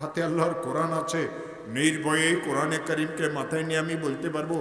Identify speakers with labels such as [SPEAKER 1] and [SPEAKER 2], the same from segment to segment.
[SPEAKER 1] হাতে আল্লাহর কোরআন আছে। নির্ভয়ে কোরআনে করিমকে মাথায় নিয়ে আমি বলতে পারব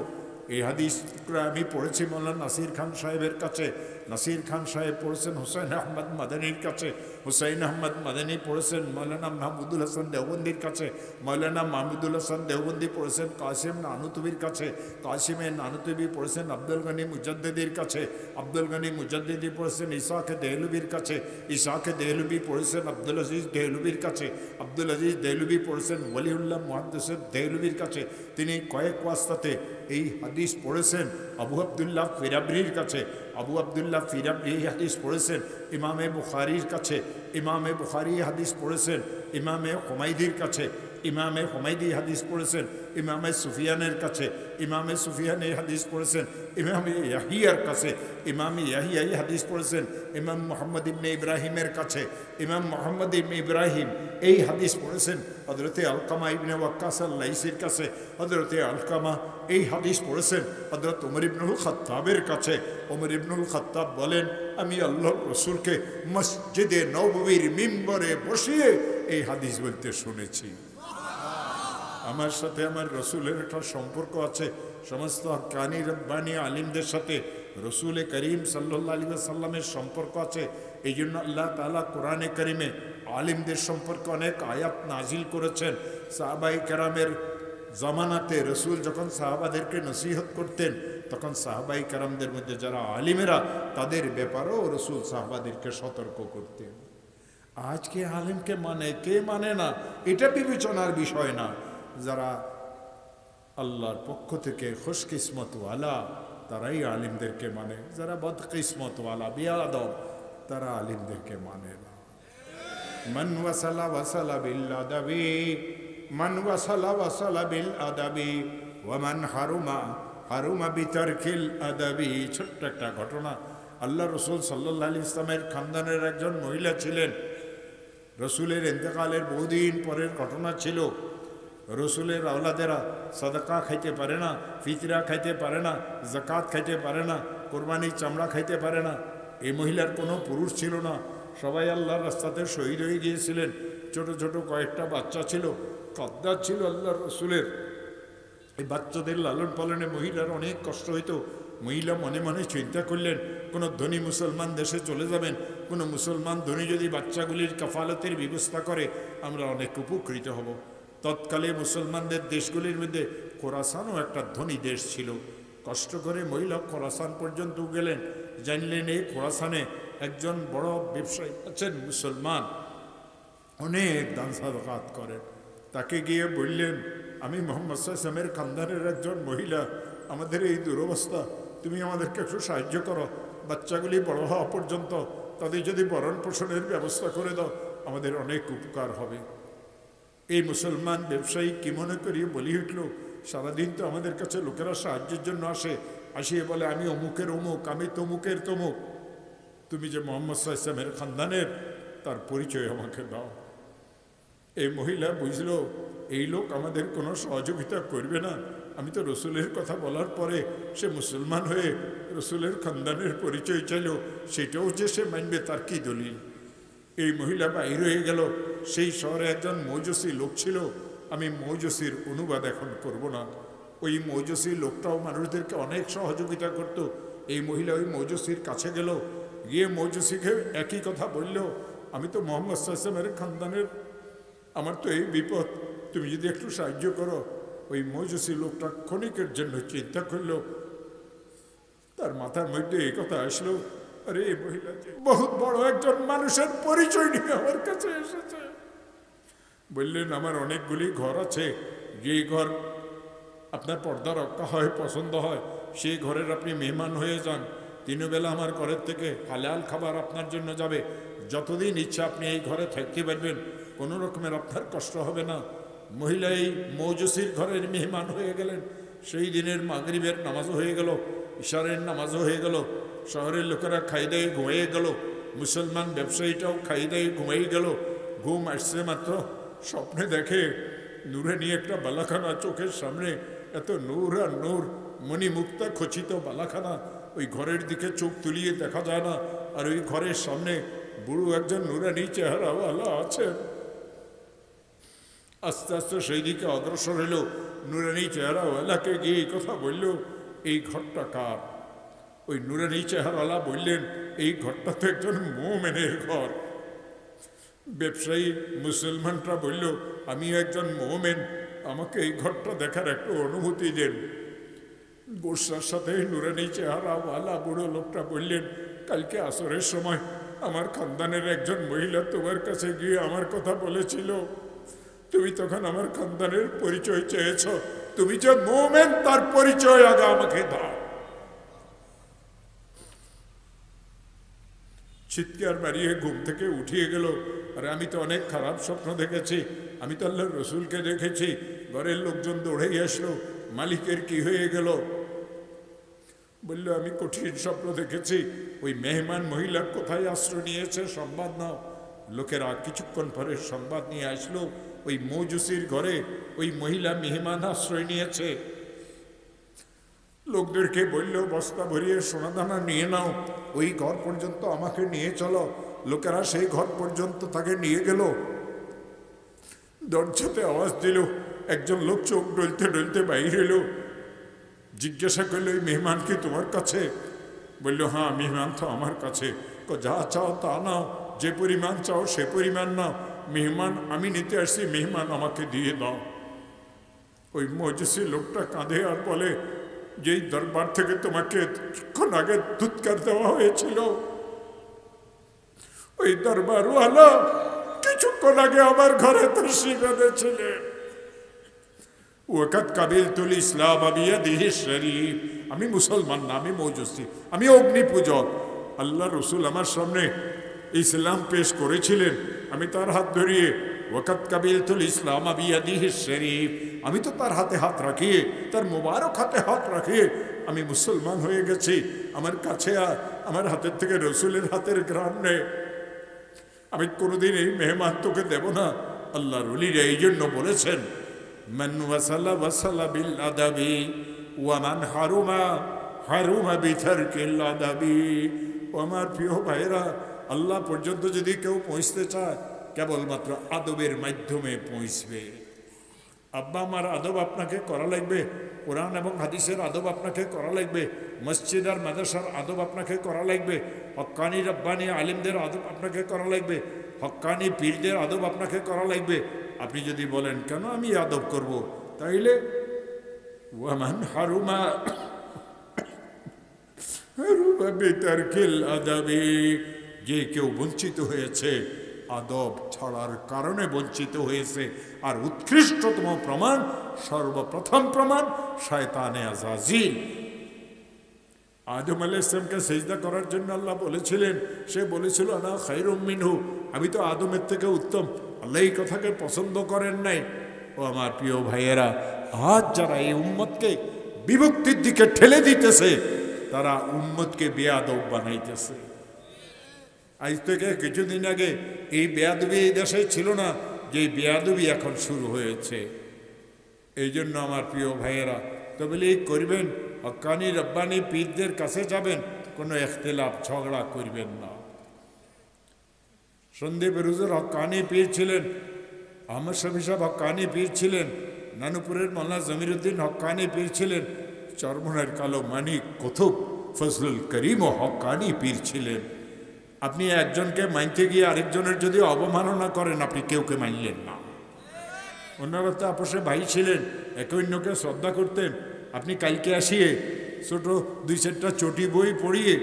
[SPEAKER 1] এই হাদিসটা আমি পড়েছি মোল্লা নাসির খান সাহেবের কাছে। নাসির খান সাহেব পড়েছেন, হুসাইন আহমদ মাদানির কাছে, হুসাইন আহমদ মাদানি পড়েছেন, মৌলানা মাহমুদুল হাসান দেওবন্দির কাছে, মৌলানা মাহমুদুল হাসান দেওবন্দি পড়েছেন, কাসিম নানুতুবির কাছে, কাসিমে নানুতুবি পড়েছেন, আব্দুল গনি মুজাদ্দিদির কাছে, আব্দুল গনি মুজাদ্দিদি পড়েছেন, ইসাকে দেহলুবির কাছে, ইসাকে দেহলুবি পড়েছেন, আব্দুল আজিজ দেহলুবির কাছে, আব্দুল আজিজ দেহলুবি পড়েছেন ওলিউল্লাহ মহাদ্দেসের দেহলুবির কাছে, তিনি কয়েক ওয়াস্তাতে এই হাদিস পড়েছেন, আবু আবদুল্লাহ ফিরাবরির কাছে আবু আবদুল্লাহ ফিরাম এই হাদিস পড়েছেন, ইমামে বুখারির কাছে, ইমামে বুখারি হাদিস পড়েছেন, ইমামে হুমাইদির কাছে ইমামে হুমাইদি হাদিস পড়েছেন, ইমামে সুফিয়ানের কাছে, ইমামে সুফিয়ান এই হাদিস পড়েছেন, ইমামে ইয়াহিয়ার কাছে, ইমামে ইয়াহিয়া এই হাদিস পড়েছেন, ইমাম মোহাম্মদ ইবনে ইব্রাহিমের কাছে, ইমাম মোহাম্মদ ইবনে ইব্রাহিম এই হাদিস পড়েছেন হজরতে আলকামা ইবনে ওয়াক্কাস কাছে হজরতে আলকামা এই হাদিস পড়েছেন হজরত উমর ইবনুল খত্তাবের কাছে, উমর ইবনুল খত্তাব বলেন, আমি আল্লাহ রসুলকে মসজিদে নববীর মিম্বরে বসিয়ে এই হাদিস বলতে শুনেছি। আমার সাথে আমার রসুলের একটা সম্পর্ক আছে। সমস্ত কানি রব্বানি আলিমদের সাথে রসুলে করিম সাল্লাহ আলী সাল্লামের সম্পর্ক আছে। এই জন্য আল্লাহ তালা কোরআনে করিমে আলিমদের সম্পর্কে অনেক আয়াত নাজিল করেছেন। সাহাবাই কেরামের জামানাতে রসুল যখন সাহাবাদেরকে নসিহত করতেন, তখন সাহাবাই কেরামদের মধ্যে যারা আলিমেরা, তাদের ব্যাপারেও রসুল সাহাবাদেরকে সতর্ক করতেন। আজকে আলিমকে মানে কে মানে না? এটা বিবেচনার বিষয় না। যারা আল্লাহর পক্ষ থেকে খুশকিসমতওয়ালা, তারাই আলিমদেরকে মানে। যারা বদকিসমতওয়ালা, বিয়াদব, তারা আলিমদেরকে মানে না। মন ওয়াসালা ওয়াসালা বিল আদাবি মন ওয়াসালা ওয়াসালা বিল আদাবি ওয়ামান হারুমা হারুমা বিতারকিল আদাবি। ছোট্ট একটা ঘটনা। আল্লাহ রসুল সাল্লাহ আলী ইসলামের খানদানের একজন মহিলা ছিলেন। রসুলের এতেকালের বহুদিন পরের ঘটনা ছিল। রসুলের আওলাদেরা সদকা খাইতে পারে না, ফিতরা খাইতে পারে না জাকাত খাইতে পারে না কোরবানির চামড়া খাইতে পারে না। এই মহিলার কোনো পুরুষ ছিল না। সবাই আল্লাহর রাস্তাতে শহীদ হয়ে গিয়েছিলেন। ছোট ছোট কয়েকটা বাচ্চা ছিল, কদ্দার ছিল আল্লাহর রসুলের। এই বাচ্চাদের লালন পালনে মহিলার অনেক কষ্ট হইতো। মহিলা মনে মনে চিন্তা করলেন, কোনো ধনী মুসলমান দেশে চলে যাবেন, কোনো মুসলমান ধনী যদি বাচ্চাগুলির কাফালতের ব্যবস্থা করে, আমরা অনেক উপকৃত হব। তৎকালে মুসলমানদের দেশগুলির মধ্যে কোরাসানও একটা ধনী দেশ ছিল। কষ্ট করে মহিলা খোরাসান পর্যন্ত গেলেন। জানলেন এই খোরাসানে একজন বড় ব্যবসায়ী আছেন মুসলমান। অনেক দান সাদকাত করেন। তাকে গিয়ে বললেন, আমি মোহাম্মদ সাল্লামের খানদানের একজন মহিলা। আমাদের এই দুরবস্থা, তুমি আমাদেরকে একটু সাহায্য করো। বাচ্চাগুলি বড় হওয়া পর্যন্ত তাদের যদি বরণ পোষণের ব্যবস্থা করে দাও, আমাদের অনেক উপকার হবে। এই মুসলমান ব্যবসায়ী কি মনে করিয়ে বলি উঠল, সারাদিন তো আমাদের কাছে লোকেরা সাহায্যের জন্য আসে। আসিয়ে বলে, আমি অমুকের অমুক, আমি তমুকের তমুক। তুমি যে মোহাম্মদ সাল্লামের খানদানের, তার পরিচয় আমাকে দাও। এই মহিলা বুঝলো, এই লোক আমাদের কোনো সহযোগিতা করবে না। আমি তো রসুলের কথা বলার পরে সে মুসলমান হয়ে রসুলের খানদানের পরিচয় চাইল। সেটাও যে সে মানবে তার কি দলিল? এই মহিলা বাইর হয়ে গেল। সেই শহরে একজন মৌজসী লোক ছিল। আমি মৌজসির অনুবাদ এখন করব না। ওই মৌজসী লোকটাও মানুষদেরকে অনেক সহযোগিতা করত। এই মহিলা ওই মৌজসির কাছে গেল। গিয়ে মৌজসিকে একই কথা বলল, আমি তো মোহাম্মদ সাহসেমের খানদানের। আমার তো এই বিপদ। তুমি যদি একটু সাহায্য করো। ওই মৌজসী লোকটা ক্ষণিকের জন্য চিন্তা করল। তার মাথার মধ্যে এই কথা আসলো, আরে মহিলা বহুত বড় একজন মানুষের পরিচয় নিয়ে আমার কাছে এসেছে। বললেন, আমার অনেকগুলি ঘর আছে। যেই ঘর আপনার পর্দা রক্ষা হয়, পছন্দ হয় সেই ঘরের আপনি মেহমান হয়ে যান। তিন বেলা আমার ঘরের থেকে হালাল খাবার আপনার জন্য যাবে। যতদিন ইচ্ছা আপনি এই ঘরে থাকতে পারবেন কোনো রকমের আপনার কষ্ট হবে না। মহিলা এই মৌজসির ঘরের মেহমান হয়ে গেলেন। সেই দিনের মাগরিবের নামাজও হয়ে গেল, ইশারের নামাজও হয়ে গেল, শহরের লোকেরা খাই দেয় ঘুমিয়ে গেল, মুসলমান ব্যবসায়ীটাও খাই দেয় ঘুমিয়ে গেল, ঘুম আসছে মাত্র স্বপ্নে দেখে নূরে নিয়ে একটা বালাখানা চোখের সামনে এত নূর আর নূর, মণিমুক্তা খচিত বালাখানা। ওই ঘরের দিকে চোখ তুলিয়ে দেখা যায় না, আর ওই ঘরের সামনে বুড়ো একজন নুরানি চেহারাওয়ালা আছেন। আস্তে আস্তে সেই দিকে অগ্রসর হলো, নুরানি চেহারাওয়ালাকে গিয়ে কথা বলল, এই ঘরটা কার? ওই নুরানি চেহারাওয়ালা বললেন, এই ঘরটা তো একজন মোমেনের ঘর। ব্যবসায়ী মুসলমানরা বলল, আমি একজন মোমেন, আমাকে এই ঘরটা দেখার একটু অনুমতি দেন। গোসার সাথে নুরানি চেহারাওয়ালা বুড়ো লোকটা বললেন, কালকে আসরের সময় আমার খানদানের একজন মহিলা তোমার কাছে গিয়ে আমার কথা বলেছিল। তুমি তখন আমার খানদানের পরিচয় চেয়েছ। তুমি যে মোমেন, তার পরিচয় আগে আমাকে দাও। চিৎকার মারিয়ে ঘুম থেকে উঠিয়ে গেল। আর আমি তো অনেক খারাপ স্বপ্ন দেখেছি। আমি তো আল্লাহ রসুলকে দেখেছি। ঘরের লোকজন দৌড়েই আসলো। মালিকের কি হয়ে গেল? বলল, আমি কঠিন স্বপ্ন দেখেছি। ওই মেহমান মহিলা কোথায় আশ্রয় নিয়েছে সংবাদ নাও। লোকেরা কিছুক্ষণ পরে সংবাদ নিয়ে আসলো। ওই মৌজুসির ঘরে ওই মহিলা মেহমান আশ্রয় নিয়েছে। লোকদেরকে বলল, বস্তা ভরিয়ে সোনাদানা নিয়ে নাও, ওই ঘর পর্যন্ত আমাকে নিয়ে চলো। লোকেরা সেই ঘর পর্যন্ত তাকে নিয়ে গেল। দরজাতে আওয়াজ দিল, একজন লোক চোখ ডলতে ডলতে বাইরে এলো। জিজ্ঞাসা করল, এই মেহমান কি তোমার কাছে? বলল হ্যাঁ মেহমান তো আমার কাছে। যা চাও তা নাও, যে পরিমাণ চাও সে পরিমাণ নাও। মেহমান, আমি নিতে আসছি, মেহমান আমাকে দিয়ে দাও। ওই মজুসি লোকটা কাঁধে আর বলে যেই দরবার থেকে তোমাকে কিছুক্ষণ আগে দুৎকার দেওয়া হয়েছিল, ওই দরবারওয়ালা কিছুক্ষণ আগে আমার ঘরে কাবিল তুল ইসলাম শরীফ। আমি মুসলমান না, আমি মৌজুসি, আমি অগ্নি পূজক। আল্লাহ রসুল আমার সামনে ইসলাম পেশ করেছিলেন। আমি তার হাত ধরিয়ে ওয়াকাত কাবিল তুল ইসলাম আবিয়াদিহি শরীফ। আমি তো তার হাতে হাত রাখিয়ে তার মোবারক হাতে হাত রাখিয়ে আমি মুসলমান হয়ে গেছি, আমার কাছে আমার হাতের থেকে রসুলের হাতের গ্রাম নেই। আমি কোনোদিন এই মেহমান তোকে দেব না আল্লাহ রলিরা এই জন্য বলেছেন, মান ওয়াসালা ওয়াসালা বিল আদাবি ওয়ামান হারুমা হারুমা বিথার কিল আদাবি। ও আমার প্রিয় ভাইরা আল্লাহ পর্যন্ত যদি কেউ পৌঁছতে চায় কেবলমাত্র আদবের মাধ্যমে পৌঁছবে। আব্বা আমার আদব আপনাকে করা লাগবে, কোরআন এবং হাদিসের আদব আপনাকে করা লাগবে, মসজিদ আর মাদ্রাসার আদব আপনাকে করা লাগবে, হক্কানি রব্বানি আলিমদের আদব আপনাকে করা লাগবে, হক্কানি পীরদের আদব আপনাকে করা লাগবে। আপনি যদি বলেন, কেন আমি আদব করব? তাইলে, ওয়ামান হারুমা হারুমা যে কেউ বঞ্চিত হয়েছে আদব ছাড়ার কারণে বঞ্চিত হয়েছে। আর উৎকৃষ্টতম প্রমাণ, সর্বপ্রথম প্রমাণ, শয়তানে আজাজিল। আদম আলাহ ইসলামকে সেজদা করার জন্য আল্লাহ বলেছিলেন, সে বলেছিল না খাইরুম মিনহু। আমি তো আদমের থেকে উত্তম। আল্লাহ এই কথাকে পছন্দ করেন নাই। ও আমার প্রিয় ভাইয়েরা, আজ যারা এই উম্মতকে বিভক্তির দিকে ঠেলে দিতেছে, তারা উম্মতকে বেয়াদব বানাইতেছে। আজ থেকে কিছুদিন আগে এই বেয়াদবি এই দেশে ছিল না, যে বেয়াদবি এখন শুরু হয়েছে। এই জন্য আমার প্রিয় ভাইয়েরা, তবে এই করবেন, হকানি রব্বানি পীরদের কাছে যাবেন, কোনো এখতলাফ, ঝগড়া করবেন না। সন্দীপ রুজুর হকানি পীর ছিলেন, আহমদ শফি সাহেব হকানি পীর ছিলেন, নানুপুরের মোল্লা জমিরুদ্দিন হকানি পীর ছিলেন, চরমনের কালো মানিক কথুক ফজলুল করিম ও হকানি পীর ছিলেন। আপনি একজনকে মানতে গিয়ে আরেকজনের যদি অবমাননা করেন, আপনি কেউকে মানলেন না। ওনারা তো আপোষে ভাই ছিলেন, একে অন্যকে শ্রদ্ধা করতেন। আপনি কালকে আসিয়ে ছোট দুই চারটা চটি বই পড়িয়ে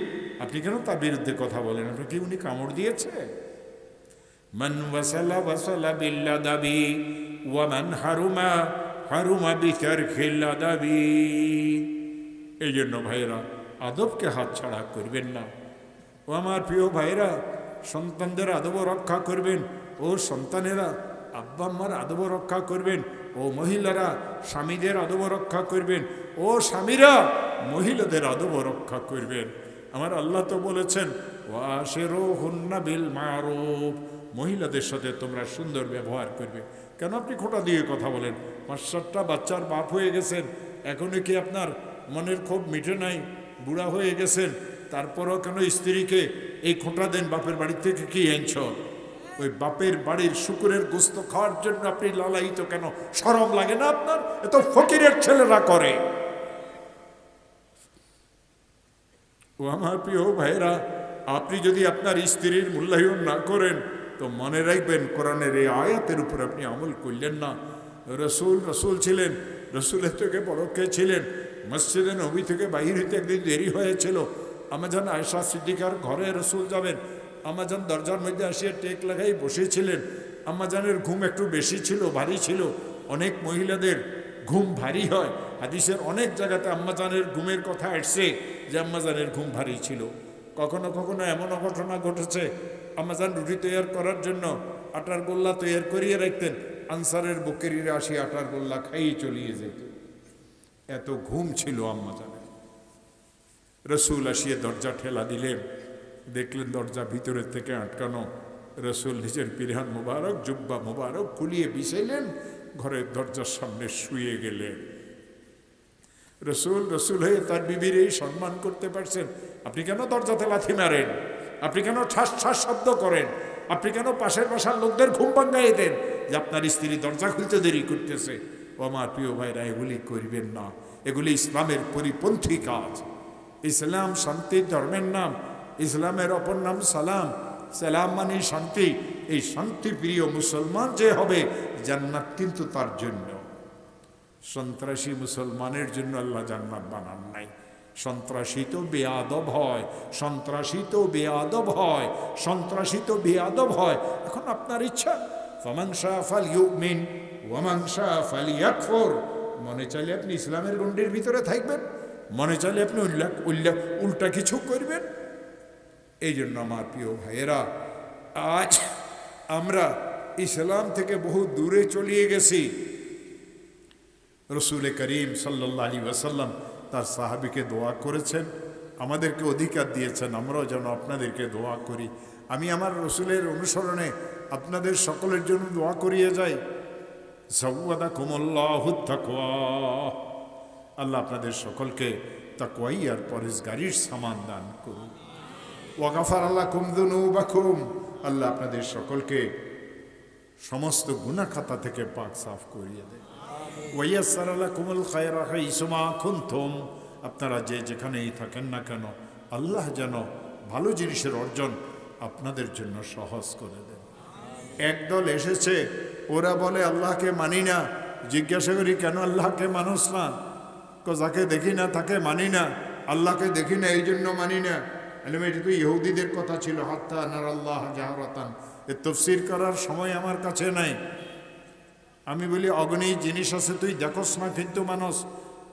[SPEAKER 1] আপনি কেন তার বিরুদ্ধে কথা বলেন? আপনি কি উনি কামড় দিয়েছে? মান ওয়াসালা ওয়াসালা বিল্লা দাবি ওয়ামান হারুমা হারুমা বিচার খেল্লা দাবি এই জন্য ভাইরা আদবকে হাত ছাড়া করবেন না। ও আমার প্রিয় ভাইরা, সন্তানদের আদব রক্ষা করবেন। ও সন্তানেরা, আব্বা আম্মার আদব রক্ষা করবেন। ও মহিলারা, স্বামীদের আদব রক্ষা করবেন। ও স্বামীরা, মহিলাদের আদব রক্ষা করবেন। আমার আল্লাহ তো বলেছেন ওয়াশেরো হুন্না বিল মারুফ। মহিলাদের সাথে তোমরা সুন্দর ব্যবহার করবে। কেন আপনি খোটা দিয়ে কথা বলেন? পাঁচ সাতটা বাচ্চার বাপ হয়ে গেছেন। এখনই কি আপনার মনের ক্ষোভ মিটে নাই? বুড়া হয়ে গেছেন। তারপরও কেন স্ত্রীকে এই খোঁটা দেন বাপের বাড়ি থেকে কি আনছ ওই বাপের বাড়ির শুকুরের গোস্ত খাওয়ার জন্য আপনি লালায়িত কেন? সরম লাগে না আপনার? এত ফকিরের ছেলেরা করে। ও আমার প্রিয় ভাইরা আপনি যদি আপনার স্ত্রীর মূল্যায়ন না করেন, তো মনে রাখবেন কোরআনের এই আয়াতের উপর আপনি আমল করলেন না। রসুল রসুল ছিলেন, রসুলের থেকে বড় কে ছিলেন। মসজিদে নবী থেকে বাহির হইতে একদিন দেরি হয়েছিল। আমাজন আয়সা সিদ্দিকার ঘরে রসুল যাবেন। আমাজন দরজার মধ্যে আসিয়া টেক লাগাই বসেছিলেন। আমাজানের ঘুম একটু বেশি ছিল, ভারী ছিল। অনেক মহিলাদের ঘুম ভারী হয়। হাদিসের অনেক জায়গাতে আম্মাজানের ঘুমের কথা আসছে যে আম্মাজানের ঘুম ভারী ছিল। কখনো কখনো এমন ঘটনা ঘটেছে আম্মাজান রুটি তৈরি করার জন্য আটার গোল্লা তৈরি করিয়ে রাখতেন। আনসারের বকেরিরা আসি আটার গোল্লা খাইয়ে চলিয়ে যেত। এত ঘুম ছিল আম্মাজানের রসুল আসিয়ে দরজা ঠেলা দিলেন। দেখলেন দরজা ভিতরের থেকে আটকানো। রসুল নিজের পিরহান মুবারক, জুব্বা মুবারক খুলিয়ে বিছাইলেন, ঘরের দরজার সামনে শুয়ে গেলেন। রসুল রসুল হয়ে তার বিবির এই সম্মান করতে পারছেন। আপনি কেন দরজাতে লাথি মারেন? আপনি কেন ঠাস ঠাস শব্দ করেন? আপনি কেন পাশের বাসার লোকদের ঘুম ভাঙ্গাই দেন? যে আপনার স্ত্রী দরজা খুলতে দেরি করতেছে। ও আমার প্রিয় ভাইরা, এগুলি করবেন না। এগুলি ইসলামের পরিপন্থী কাজ। ইসলাম শান্তির ধর্মের নাম, ইসলামের অপর নাম সালাম। সালাম মানে শান্তি। এই শান্তি প্রিয় মুসলমান যে হবে জান্নাত কিন্তু তার জন্য। সন্ত্রাসী মুসলমানের জন্য আল্লাহ জান্নাত বানান নাই। সন্ত্রাসী তো বেয়াদব হয়, সন্ত্রাসী তো বেয়াদব হয়, সন্ত্রাসী তো বেয়াদব হয়। এখন আপনার ইচ্ছা ফমাংসা ফাল ইউমিন ওয়ামাংসা ফাল ইয়াকফর মনে চাইলে আপনি ইসলামের গণ্ডির ভিতরে থাকবেন। মনে চাইলে আপনি উল্লেখ উল্লেখ, উল্টা কিছু করবেন। এই জন্য আমার প্রিয় ভাইয়েরা, আজ আমরা ইসলাম থেকে বহু দূরে চলিয়ে গেছি। রসুল করিম সাল্লাহ আলী ওয়াসাল্লাম তার সাহাবিকে দোয়া করেছেন। আমাদেরকে অধিকার দিয়েছেন, আমরাও যেন আপনাদেরকে দোয়া করি। আমি আমার রসুলের অনুসরণে আপনাদের সকলের জন্য দোয়া করিয়ে যাই। সৌদা কুমল্লাহ আল্লাহ আপনাদের সকলকে তাকওয়াই আর পরেশগারির সামান দান করুন। ওয়াগাফার আল্লাহ কুমদুনু বাকুম আল্লাহ আপনাদের সকলকে সমস্ত গুনা খাতা থেকে পাক সাফ করিয়ে দেয় ওয়াইয়াসার আল্লাহ কুমুল খায়রা ইসমা খুনথুম আপনারা যে যেখানেই থাকেন না কেন আল্লাহ যেন ভালো জিনিসের অর্জন আপনাদের জন্য সহজ করে দেন। একদল এসেছে ওরা বলে আল্লাহকে মানি না। জিজ্ঞাসা করি কেন আল্লাহকে মানুষ না? যাকে দেখি না, তাকে মানি না। আল্লাহকে দেখি না, এই জন্য মানি না। আলম, এটা তো ইহুদিদের কথা ছিল, হাত্তা আনার আল্লাহ জাহরাতান। এ তফসির করার সময় আমার কাছে নাই। আমি বলি, অগ্নি জিনিস আছে, তুই দেখোস না কিন্তু মানুষ।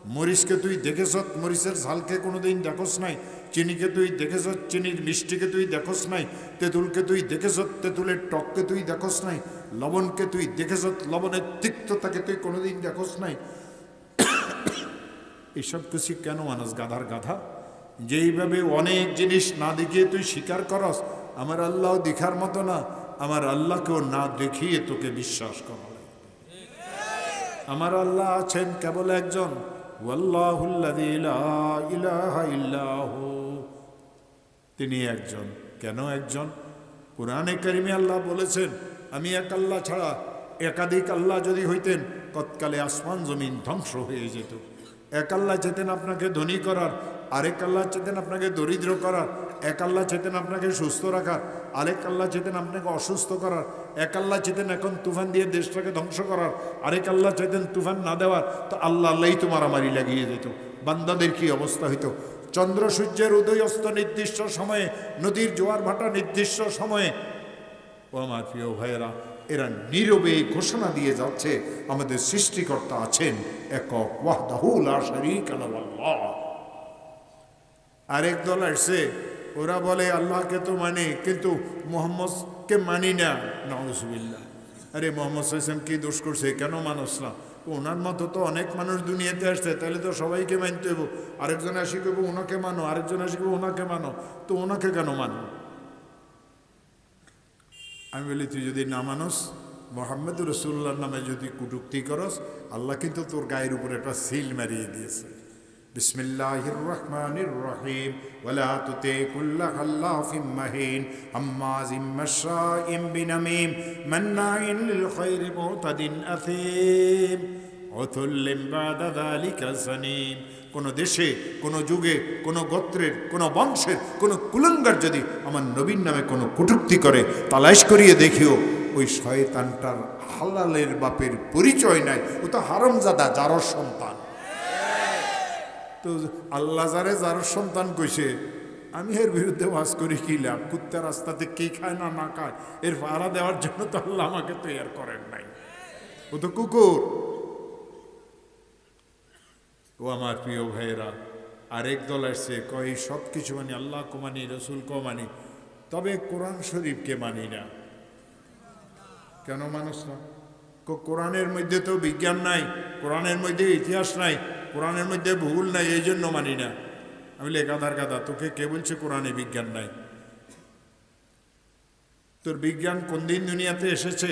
[SPEAKER 1] মরিচকে তুই দেখেছ মরিচের ঝালকে কোনোদিন দেখোস নাই। চিনিকে তুই দেখেছ চিনির মিষ্টিকে তুই দেখোস নাই। তেঁতুলকে তুই দেখেছ তেঁতুলের টককে তুই দেখোস নাই। লবণকে তুই দেখেছ লবণের তিক্ততাকে তুই কোনোদিন দেখোস নাই। এইসব কিছু কেন মানুষ গাধার গাধা? যেইভাবে অনেক জিনিস না দেখিয়ে তুই স্বীকার করস, আমার আল্লাহ দেখার মতো না, আমার আল্লাহকেও না দেখিয়ে তোকে বিশ্বাস করা। আমার আল্লাহ আছেন কেবল একজন। তিনি একজন। কেন একজন? কোরআনে কারিমে আল্লাহ বলেছেন, আমি এক আল্লাহ ছাড়া একাধিক আল্লাহ যদি হইতেন, তৎকালে আসমান জমিন ধ্বংস হয়ে যেত। এক আল্লাহ চেতেন আপনাকে ধনী করার আরেক আল্লাহ চেতেন আপনাকে দরিদ্র করার এক আল্লাহ চেতেন আপনাকে সুস্থ রাখার আরেক আল্লাহ চেতেন আপনাকে অসুস্থ করার এক আল্লাহ চেতেন এখন তুফান দিয়ে দেশটাকে ধ্বংস করার আরেক আল্লাহ চেতেন তুফান না দেওয়ার, তো আল্লাহ আল্লাহই তো মারামারি লাগিয়ে যেত বান্দাদের কি অবস্থা হইতো? চন্দ্র সূর্যের উদয় অস্ত নির্দিষ্ট সময়ে, নদীর জোয়ার ভাটা নির্দিষ্ট সময়ে ও আমার প্রিয় ভাইয়েরা এরা নীরবে ঘোষণা দিয়ে যাচ্ছে, আমাদের সৃষ্টিকর্তা আছেন একক ওয়াহদাহুল আরেক দল আসছে, ওরা বলে, আল্লাহকে তো মানে কিন্তু মোহাম্মদকে মানি না। নজবিল্লা আরে, মোহাম্মদ সাইসলাম কি দোষ করছে? কেন মানুষ না? ওনার মতো তো অনেক মানুষ দুনিয়াতে আসছে, তাহলে তো সবাইকে মানতে হইব। আরেকজন আসি কেবো ওনাকে মানো। আরেকজন আসি কেবো ওনাকে মানো। তো ওনাকে কেন মানো আমি বলি, তুই যদি না মানস, মোহাম্মদ রসুল্লার নামে যদি কুটুক্তি করস, আল্লাহ কিন্তু তোর গায়ের উপরে একটা সিল মারিয়ে দিয়েছে। বিসমিল্লাহির রহমানির রহিম। ওয়ালা তুতে কুল্লা খাল্লাফিম মাহিন, আম্মাজিম মাশাইম বিনামিম, মান্নাইন লিল খাইরি মুতাদিন আফিম সানিম কোনো দেশে, কোন যুগে, কোন গোত্রের, কোন বংশের, কোন কুলঙ্গার যদি আমার নবীন নামে কোনো কটুক্তি করে, তালাশ করিয়ে দেখিও, ওই শয়তানটার হালালের বাপের পরিচয় নাই। ও তো হারমজাদা, যারও সন্তান। তো আল্লাহ যারে, যারও সন্তান কইছে, আমি এর বিরুদ্ধে ওয়াজ করি, কি লাভ? কুত্তা রাস্তাতে কে খায় না না খায়? এর ভাড়া দেওয়ার জন্য তো আল্লাহ আমাকে তৈয়ার করেন নাই। ও তো কুকুর। ও আমার প্রিয় ভাইয়েরা, আরেক দল আসছে, কয় সব কিছু মানি, আল্লাহ কো মানি, রসুল কো মানি, তবে কোরআন শরীফকে মানি না। কেন মানুষ না? কোরআনের মধ্যে তো বিজ্ঞান নাই, কোরআনের মধ্যে ইতিহাস নাই, কোরআনের মধ্যে ভূগোল নাই, এই জন্য মানি না। আমি গাধার গাধা, তোকে কে বলছে কোরআনে বিজ্ঞান নাই? তোর বিজ্ঞান কোন দিন দুনিয়াতে এসেছে?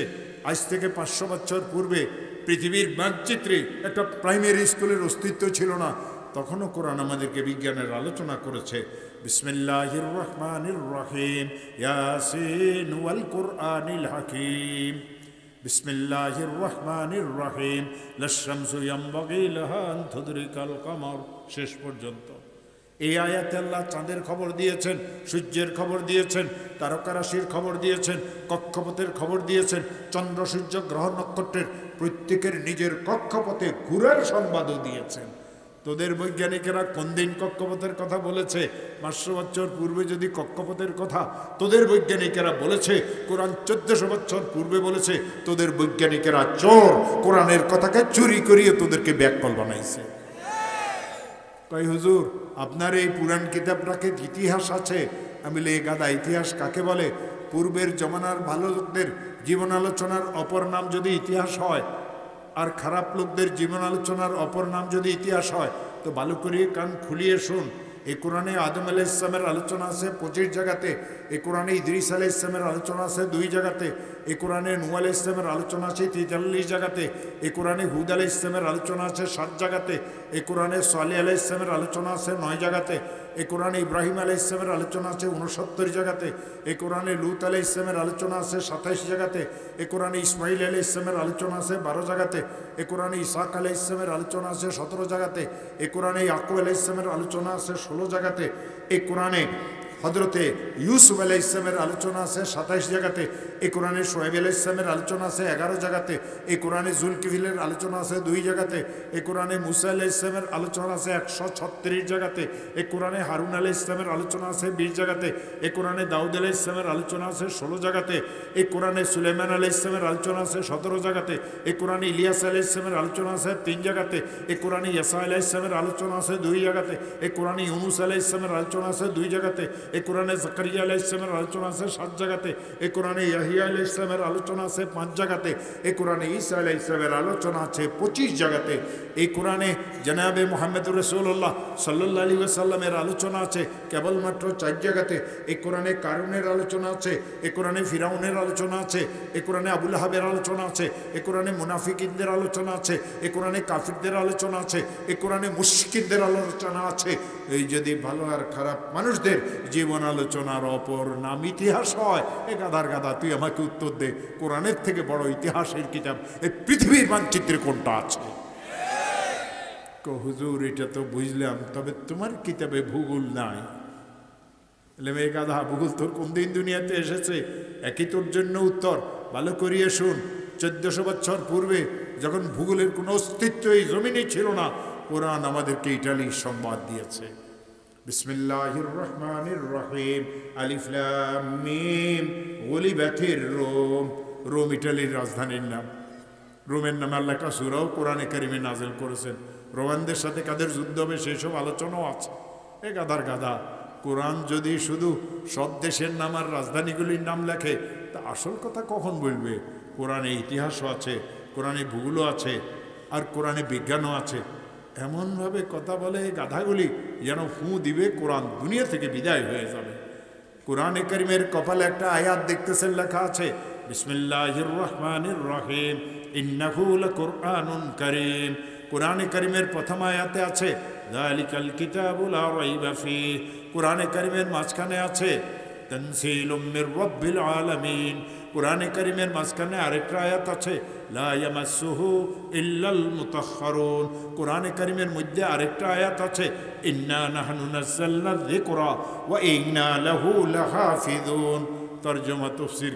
[SPEAKER 1] আজ থেকে পাঁচশো বছর পূর্বে পৃথিবীর মানচিত্রে একটা প্রাইমারি স্কুলের অস্তিত্ব ছিল না। তখনও কোরআন আমাদেরকে বিজ্ঞানের আলোচনা করেছে। বিসমিল্লাহির রহমানির রহিম ইয়াসিন ওয়াল কোরআনিল হাকিম। বিসমিল্লাহির রহমানির রহিম লাশামসু ইয়ামবাগি লাহা আন তুদরিকাল কমর। শেষ পর্যন্ত এই আয়াতে আল্লাহ চাঁদের খবর দিয়েছেন, সূর্যের খবর দিয়েছেন তারকারাশির খবর দিয়েছেন, কক্ষপথের খবর দিয়েছেন, চন্দ্র, সূর্য, গ্রহ, নক্ষত্রের প্রত্যেকের নিজের কক্ষপথে ঘুরার সংবাদও দিয়েছেন। তোদের বৈজ্ঞানিকেরা কোন দিন কক্ষপথের কথা বলেছে? পাঁচশো বছর পূর্বে যদি কক্ষপথের কথা তোদের বৈজ্ঞানিকেরা বলেছে, কোরআন চোদ্দশো বছর পূর্বে বলেছে, তোদের বৈজ্ঞানিকেরা চোর কোরআনের কথাকে চুরি করিয়ে তোদেরকে ব্যাককল বানাইছে। কই হুজুর আপনার এই পুরাণ কিতাবটাকে ইতিহাস আছে? আমি বলি, গাদা ইতিহাস কাকে বলে? পূর্বের জমানার ভালো লোকদের জীবন আলোচনার অপর নাম যদি ইতিহাস হয় আর খারাপ লোকদের জীবন আলোচনার অপর নাম যদি ইতিহাস হয় তো ভালো করে কান খুলিয়ে শুন। এই কোরআনে আদম আলাহ ইসলামের আলোচনা আছে, পঁচিশ জায়গাতে। এই কোরআনে ইদরিস আলাহ ইসলামের আলোচনা আছে, দুই জায়গাতে। এই কোরআনে নু আলাহ ইসলামের আলোচনা আছে, তেতাল্লিশ জায়গাতে। এই কোরআনে হুদ আলাহ ইসলামের আলোচনা আছে সাত জায়গাতে। এই কোরআনে সোয়ালি আলাহ ইসলামের আলোচনা আছে, নয় জায়গাতে। এই কোরআনে ইব্রাহিম আলাহ ইসলামের আলোচনা আছে উনসত্তর জায়গাতে। এ কোরআনে লুত আলাহ ইসলামের আলোচনা আছে সাতাইশ জায়গাতে। এই কোরআনে ইসমাইল আলাহ ইসলামের আলোচনা আছে বারো জায়গাতে। এই কোরআনে ইসাক আলাহ ইসলামের আলোচনা আছে সতেরো জায়গাতে। এই কোরআনে ইয়াকুব আলাহ ইসলামের আলোচনা আছে ষোলো জায়গাতে। এ কোরআনে হজরতে ইউসুফ আলাহ ইসলামের আলোচনা আছে সাতাইশ জায়গাতে। এই কোরআনে সোহেব আলাহ ইসলামের আলোচনা আছে এগারো জায়গাতে এই কোরআনে জুলকিফিলের আলোচনা আছে দুই জায়গাতে এই কোরআনে মুসা আলাহ ইসলামের আলোচনা আছে একশো ছত্রিশ জায়গাতে এই কোরআনে হারুন আলাহ ইসলামের আলোচনা আছে বিশ জায়গাতে এই কোরআনে দাউদ আলাহ ইসলামের আলোচনা আছে ষোলো জায়গাতে এই কোরআনে সুলেমান আলাহ ইসলামের আলোচনা আছে সতেরো জায়গাতে এই কোরআনে ইলিয়াস আলাহ ইসলামের আলোচনা আছে তিন জায়গাতে এই কোরআনে ইয়াসা আলাহ ইসলামের আলোচনা আছে দুই জায়গাতে এই কোরআনে ইউনুস আলাহ ইসলামের আলোচনা আছে দুই জায়গাতে এই কোরআনে জাকারিয়া আলাহ ইসলামের আলোচনা আছে সাত জায়গাতে এই কোরআনে ইয়াহিয়া আলাহ ইসলামের আলোচনা আছে পাঁচ জায়গাতে। এই কোরআনে ঈসা আলাহ ইসলামের আলোচনা আছে পঁচিশ জায়গাতে। এই কোরআনে জনাবে মোহাম্মদুর রসুল্লাহ সাল্লাহ আলী সাল্লামের আলোচনা আছে কেবলমাত্র চার জায়গাতে। এই কোরআনে কারুনের আলোচনা আছে, এই কোরআনে ফিরাউনের আলোচনা আছে, এই কোরআনে আবুল হাবের আলোচনা আছে, এই কোরআনে মুনাফিকিনদের আলোচনা আছে, এই কোরআনে কাফিরদের আলোচনা আছে, এই কোরআনে মুশকিনদের আলোচনা আছে। এই যদি ভালো আর খারাপ মানুষদের জীবন আলোচনার অপর নাম ইতিহাস হয় এ গাধার গাধা, তুই আমাকে উত্তর দে। কোরআনের থেকে বড় ইতিহাসের কিতাব। এই পৃথিবীর মানচিত্রে কোনটা আছে? কো, হুজুর, এটা তো বুঝলাম, তবে তোমার কিতাবে ভূগোল নাই। বলে গাধা ভূগোল তোর কোন দিন দুনিয়াতে এসেছে? একই তোর জন্য উত্তর। ভালো করিয়ে শুন, চোদ্দশো বছর পূর্বে যখন ভূগোলের কোনো অস্তিত্ব এই জমিনে ছিল না, কোরআন আমাদেরকে ইটালির সংবাদ দিয়েছে। বিসমিল্লাহির রহমানির রহিম আলিফ লাম মিম। গলিবাতির রোম। রোম ইটালির রাজধানীর নাম। রোমের নামে আল্লাহ একটা সুরাও কোরআনে কারিমে নাজেল করেছেন। রোমানদের সাথে কাদের যুদ্ধ হবে সেসব আলোচনাও আছে। এ গাদার গাদা, কোরআন যদি শুধু সব দেশের নাম আর রাজধানীগুলির নাম লেখে, তা আসল কথা কখন বলবে? কোরআনে ইতিহাসও আছে, কোরআনে ভূগোলও আছে, আর কোরআনে বিজ্ঞানও আছে। এমনভাবে কথা বলে গাধাগুলি যেন ফু দিবে, কোরআন দুনিয়া থেকে বিদায় হয়ে যাবে। কোরআনে করিমের কপালে একটা আয়াত দেখতেছেন, লেখা আছে, বিসমিল্লাহির রহমানির রহিম, ইন্নাহু লাকুরআনুন কারীম। কোরআনে করিমের প্রথম আয়াতে আছে, যালিকাল কিতাবুল লা রাইবা ফীহ। কোরআনে কারিমের মাঝখানে আছে, তানসিলুম মির রাব্বিল আলামিন। কোরআনে কারিমের মাঝখানে আরেকটা আয়াত আছে কারিমের মধ্যে আরেকটা আয়াত আছে লাহু তরজমা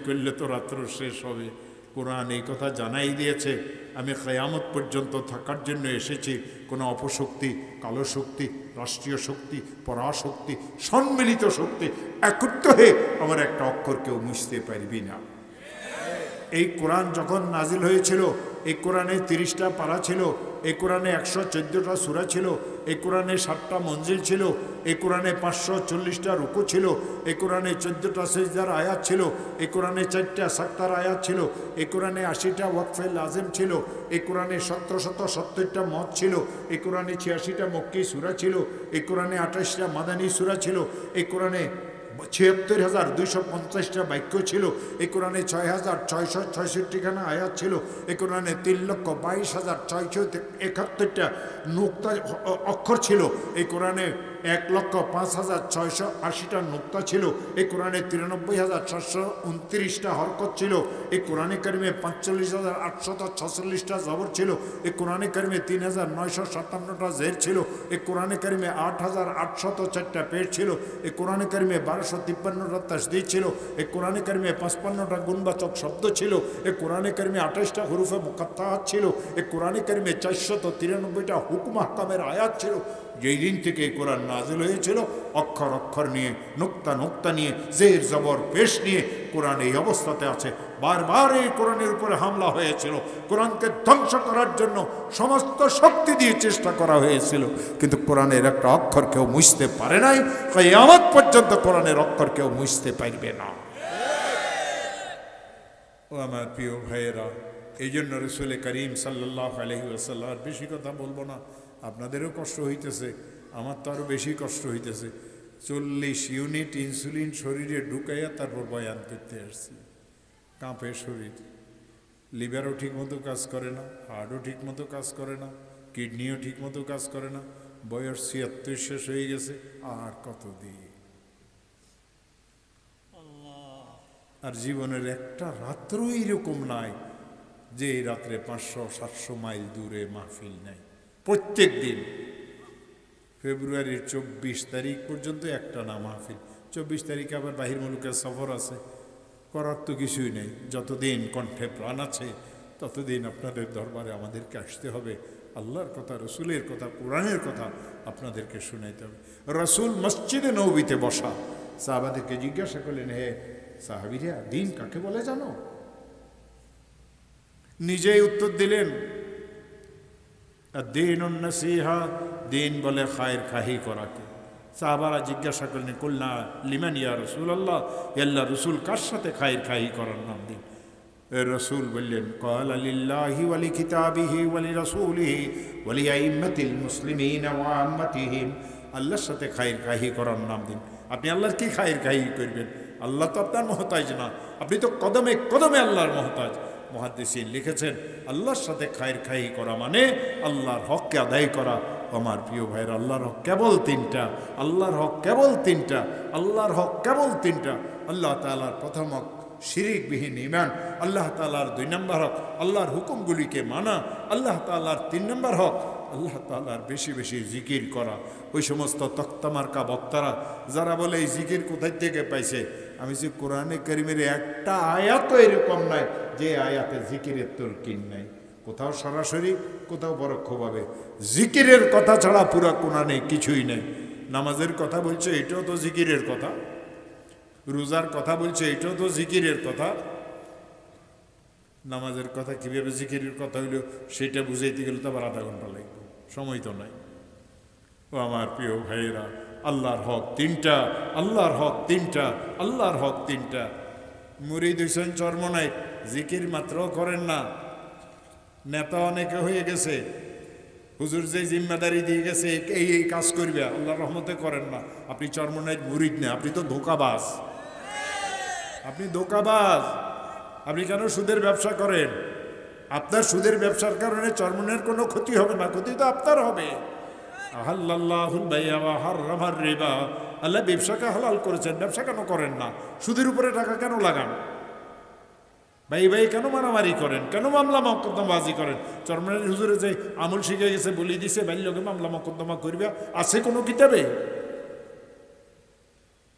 [SPEAKER 1] করলে শেষ হবে। কোরআন এই কথা জানাই দিয়েছে, আমি কেয়ামত পর্যন্ত থাকার জন্য এসেছি। কোনো অপশক্তি, কালো শক্তি, রাষ্ট্রীয় শক্তি, পরাশক্তি, সম্মিলিত শক্তি একত্র হয়ে আমার একটা অক্ষর কেউ মুছতে পারবি না। এই কোরআন যখন নাজিল হয়েছিল এই কোরআনে তিরিশটা পারা ছিল এই কোরআনে একশো চোদ্দোটা সুরা ছিল এই কোরআনে সাতটা মঞ্জিল ছিল এই কোরআনে পাঁচশো চল্লিশটা রুকু ছিল এই কোরআনে চোদ্দোটা সেজদার আয়াত ছিল এই কোরআনে চারটা সাক্তার আয়াত ছিল এই কোরআনে আশিটা ওয়াকফে লাজেম ছিল এই কোরআনে সত্তর শত সত্তরটা মত ছিল এই কোরআনে ছিয়াশিটা মক্কি সুরা ছিল এই কোরআনে আঠাশটা মাদানী সুরা ছিল এই কোরআনে ছিয়াত্তর হাজার দুইশো পঞ্চাশটা বাক্য ছিল। এ কোরআনে ছয় হাজার ছয়শো ছয়ষট্টিখানা আয়াত ছিল। এ কোরআনে তিন লক্ষ বাইশ হাজার ছয়শো একাত্তরটা নোক্তা অক্ষর ছিল। এই কোরআনে এক লক্ষ পাঁচ হাজার ছয়শো আশিটা নুক্তা ছিল। এই কোরআনে তিরানব্বই হাজার ছশো উনত্রিশটা হরকত ছিল। এই কোরআনে কারিমে পাঁচচল্লিশ হাজার আটশত ছচল্লিশটা জবর ছিল। এই কোরআনে কারিমে তিন হাজার নয়শো সাতান্নটা জের ছিল। এই কোরআনে কারিমে আট হাজার আটশত চারটা পেট ছিল। এই কোরআনে কারিমে বারোশো তিপ্পান্নটা তাসদি ছিল। এই কোরআনে কারিমে পাঁচপান্নটা গুণবাচক শব্দ ছিল। এই কোরআনে কারিমে আঠাশটা হরুফে মোকাত্তাহাত ছিল। এই কোরআনে কারিমে চারশত তিরানব্বইটা হুকুম হাকামের আয়াত ছিল। যেই দিন থেকে কোরআন নাজিল হয়েছিল, অক্ষর অক্ষর নিয়ে, নুক্তা নুক্তা নিয়ে, জের জবর পেশ নিয়ে কোরআন এই অবস্থাতে আছে। বারবার এই কোরআনের উপরে হামলা হয়েছিল। কোরআনকে ধ্বংস করার জন্য সমস্ত শক্তি দিয়ে চেষ্টা করা হয়েছিল। কিন্তু কোরআনের একটা অক্ষর কেউ মুছতে পারে নাই। তাই আমার পর্যন্ত কোরআনের অক্ষর কেউ মুছতে পারবে না। ও আমার প্রিয় ভাইয়েরা, এই জন্য রসুল করিম সাল্লাহ আলহি আসাল্লাহ বেশি কথা বলব না। আপনাদেরও কষ্ট হইতেছে আমার তো আরও বেশি কষ্ট হইতেছে। চল্লিশ ইউনিট ইনসুলিন শরীরে ঢুকাইয়া তারপর বয়ান করতে আসছি। কাঁপে শরীর। লিভারও ঠিকমতো কাজ করে না হার্টও ঠিকমতো কাজ করে না কিডনিও ঠিকমতো কাজ করে না বয়স ছিয়াত্তর শেষ হয়ে গেছে আর কত দিন? আর জীবনের একটা রাত্রও এরকম নাই যে এই রাত্রে পাঁচশো সাতশো মাইল দূরে মাহফিল নাই। প্রত্যেক দিন। ফেব্রুয়ারির চব্বিশ তারিখ পর্যন্ত একটা না মাহফিল। চব্বিশ তারিখে আবার বাহির মুলুকের সফর আছে। করার তো কিছুই নেই। যতদিন কণ্ঠে প্রাণ আছে, ততদিন আপনাদের দরবারে আমাদেরকে আসতে হবে। আল্লাহর কথা, রসুলের কথা, কোরআনের কথা আপনাদেরকে শুনাইতে হবে। রসুল মসজিদে নৌবিতে বসা। সাহাবাদেরকে জিজ্ঞাসা করলেন, হে সাহাবিরা, দিন কাকে বলে জানো? নিজেই উত্তর দিলেন দিন নসিহা, দিন বলে খায়ের খাহি করাকে। সাহাবারা জিজ্ঞাসা করলেন কল্যা লিমান ইয়া রসুল আল্লাহ আল্লাহ রসুল কার সাথে খায়ের খাহি করার নাম দিন? রসুল বললেন কল আলিল্লাহি ওয়ালি কিতাবিহি ওয়ালি রসুলিহি ওয়ালি আইম্মাতিল মুসলিমিন আম্মাতিহিম। আল্লাহর সাথে খায়ের কাহি করার নাম দিন। আপনি আল্লাহর কি খায়ের কাহি করবেন? আল্লাহ তো আপনার মহতাজ না। আপনি তো কদমে কদমে আল্লাহর মহতাজ। মহাদিসিন লিখেছেন, আল্লাহর সাথে খায়ের খাই করা মানে আল্লাহর হককে আদায় করা। আমার প্রিয় ভাইয়ের, আল্লাহর হক কেবল তিনটা, আল্লাহর হক কেবল তিনটা, আল্লাহর হক কেবল তিনটা। আল্লাহ তালার প্রথম হক শিরিকবিহীন ইমান আল্লাহ তালার দুই নম্বর হক আল্লাহর হুকুমগুলিকে মানা, আল্লাহ তালার তিন নম্বর হক আল্লাহ তালার বেশি বেশি জিকির করা। ওই সমস্ত তক্তামার্কা বক্তারা যারা বলে, এই জিকির কোথায় থেকে পাইছে? আমি যে কোরআনে করিমের একটা আয়াত এরকম নাই, যে আয়াতে জিকিরের তরকিন নাই। কোথাও সরাসরি, কোথাও পরোক্ষভাবে। জিকিরের কথা ছাড়া পুরা কোরআনে কিছুই নেই। নামাজের কথা বলছে, এটাও তো জিকিরের কথা। রোজার কথা বলছে, এটাও তো জিকিরের কথা। নামাজের কথা, কীভাবে জিকিরের কথা হইল, সেটা বুঝাইতে গেলে তো আবার আধা ঘণ্টা লাগবে সময় তো নাই। ও আমার প্রিয় ভাইয়েরা, আল্লাহর হক তিনটা, আল্লাহর হক তিনটা, আল্লাহর হক তিনটা। মুরিদ হইসেন চর্মনাই জিকির মাত্র করেন না। নেতা অনেকে হয়ে গেছে। হুজুর যে জিম্মাদারি দিয়ে গেছে এই এই কাজ করবে আল্লাহ রহমতে করেন না। আপনি চর্মনাইট মুরিদ না, আপনি তো ধোকাবাজ। আপনি ধোকাবাজ। আপনি কেন সুদের ব্যবসা করেন? আপনার সুদের ব্যবসার কারণে চর্মনের কোনো ক্ষতি হবে না, ক্ষতি তো আপনার হবে। রিবা। আল্লাহ ব্যবসাকে হালাল করেছেন, ব্যবসা কেন করেন না? সুদের উপরে টাকা কেন লাগান? ভাই ভাই, কেন মারামারি করেন? কেন মামলা মকদ্দমাবাজি করেন? চরমানের হুজুরে যে আমল শিখে গেছে, বলি দিছে বাল্যকে মামলা মকদ্দমা করবে, আছে কোনো কিতাবে?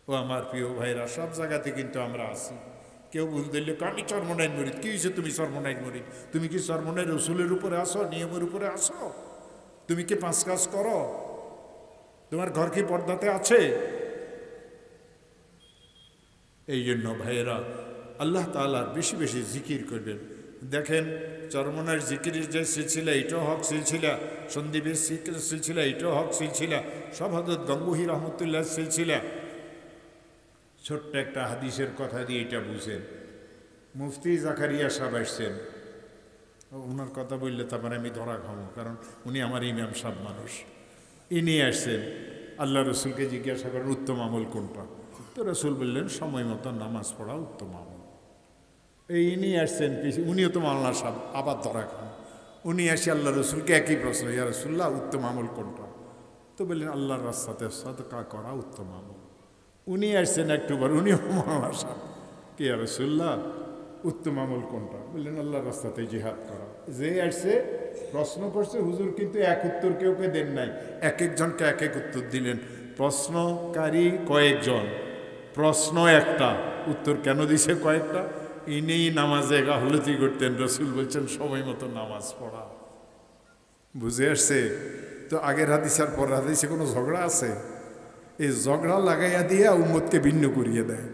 [SPEAKER 1] ও আমার প্রিয় ভাইরা, সব জায়গাতে কিন্তু আমরা আছি। কেউ ভুল দিলে আমি চর্মনাইন মরিদ কি হয়েছে তুমি চর্মনাইন মরিদ তুমি কি চর্মনাই রসুলের উপরে আসো, নিয়মের উপরে আসো? তুমি কি পাঁচ কাজ করো? তোমার ঘর কি পর্দাতে আছে? এই জন্য ভাইয়েরা, আল্লাহ তালার বেশি বেশি জিকির করবেন। দেখেন চরমনার জিকিরের যে সিলসিলা, এটাও হক সিলসিলা, সন্দীপের সিলসিলা, এটাও হক সিলসিলা সব হজরত গঙ্গুহি রহমতুল্লাহ সিলসিলা। ছোট্ট একটা হাদিসের কথা দিয়ে এটা বুঝেন। মুফতি জাকারিয়া সাহেব আসছেন। ওনার কথা বললে তারপরে আমি ধরা খাব কারণ উনি আমার ইমাম সাহেব মানুষ। ইনি আসছেন, আল্লাহ রসুলকে জিজ্ঞাসা করেন, উত্তম আমল কোনটা? তো রসুল বললেন, সময় মতো নামাজ পড়া উত্তম আমল। এই ইনি আসছেন পিছিয়ে উনিও তো আল্লাহ সাহেব, আবার ধরা খান উনি আসে, আল্লাহ রসুলকে একই প্রশ্ন, ইয়া রসুল্লাহ উত্তম আমল কোনটা? তো বললেন, আল্লাহর রাস্তাতে সদকা করা উত্তম আমল। উনি আসছেন একটুবার উনিও সাহেব কে আর রসুল্লাহ? উত্তম আমল কোনটা? বললেন আল্লাহ রাস্তাতে জিহাদ করা। যে আসছে, প্রশ্ন করছে, হুজুর কিন্তু এক উত্তর কেউ কে দেন নাই। এক একজনকে এক এক উত্তর দিলেন। প্রশ্নকারী কয়েকজন, প্রশ্ন একটা, উত্তর কেন দিছে কয়েকটা? ইনি নামাজে গাহলতি করতেন, রসুল বলছেন, সময় মতো নামাজ পড়া। বুঝে আসছে? তো আগের হাদিস আর পরের হাদিসে কোনো ঝগড়া আছে? এই ঝগড়া লাগাইয়া দিয়ে উম্মতকে ভিন্ন করিয়ে দেয়।